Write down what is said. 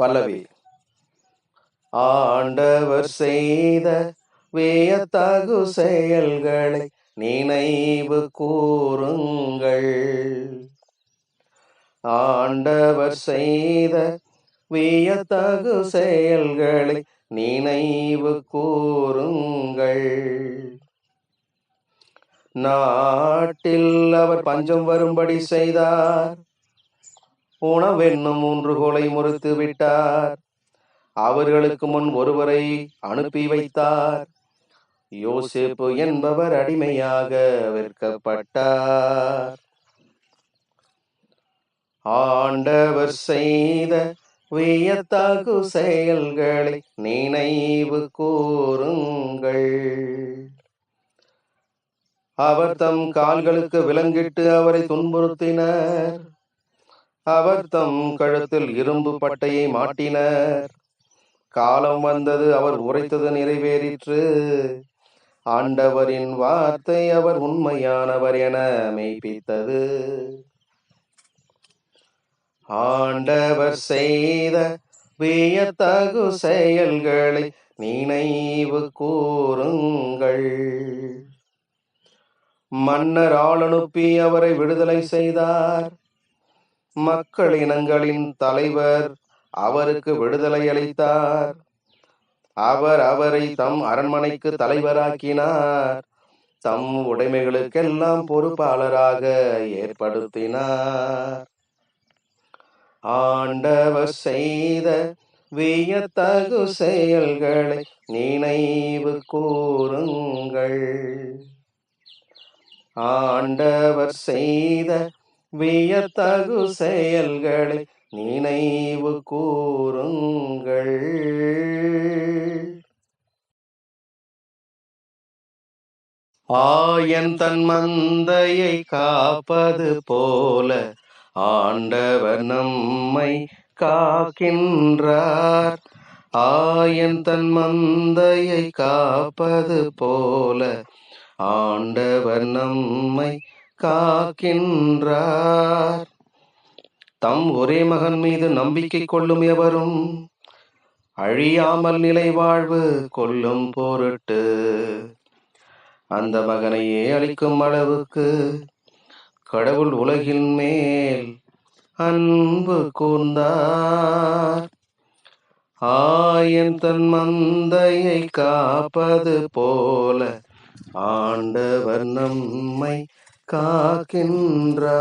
பல்லவி. ஆண்டவர் செய்த வியத்தகு செயல்களை நினைவு கூறுங்கள். ஆண்டவர் செய்த வியத்தகு செயல்களை நினைவு கூறுங்கள். நாட்டில் அவர் பஞ்சம் வரும்படி செய்தார். உணவென்னும் மூன்று கோலை விட்டார். அவர்களுக்கு முன் ஒருவரை அனுப்பி வைத்தார். யோசேப்பு என்பவர் அடிமையாக விற்கப்பட்டார் ஆண்டவர் செய்த வியத்தகு செயல்களை நினைவு கூறுங்கள். அவர் தம் கால்களுக்கு விலங்கிட்டு அவரை துன்புறுத்தினர். அவர் தம் கழுத்தில் இரும்பு பட்டையை மாட்டினர். காலம் வந்தது அவர் உரைத்தது நிறைவேறிற்று. ஆண்டவரின் வார்த்தை அவர் உண்மையானவர் என மெய்ப்பித்தது. ஆண்டவர் செய்த வியத்தகு செயல்களை நினைவு கூறுங்கள். மன்னர் ஆள் அனுப்பி அவரை விடுதலை செய்தார். மக்கள் இனங்களின் தலைவர் அவருக்கு விடுதலை அளித்தார். அவர் அவரை தம் அரண்மனைக்கு தலைவராக்கினார். தம் உடைமைகளுக்கெல்லாம் பொறுப்பாளராக ஏற்படுத்தினார். ஆண்டவர் செய்த வியத்தகு செயல்களை நினைவு கூறுங்கள். ஆண்டவர் செய்த வியத்தகு செயல்களை நினைவு கூறுங்கள். ஆயன் தன் மந்தையை காப்பது போல ஆண்டவர் நம்மை காக்கின்றார். ஆயன் தன் மந்தையை காப்பது போல ஆண்டவர் நம்மை காக்கின்றார். தம் ஒரே மகன் மீது நம்பிக்கை கொள்ளும் எவரும் அழியாமல் நிலை வாழ்வு கொள்ளும் பொருட்டு. அந்த மகனையே அளிக்கும் அளவுக்கு கடவுள் உலகின் மேல் அன்பு கூர்ந்தார். ஆயன் தன் மந்தையை காப்பது போல ஆண்டவர் நம்மை காக்கின்றார்.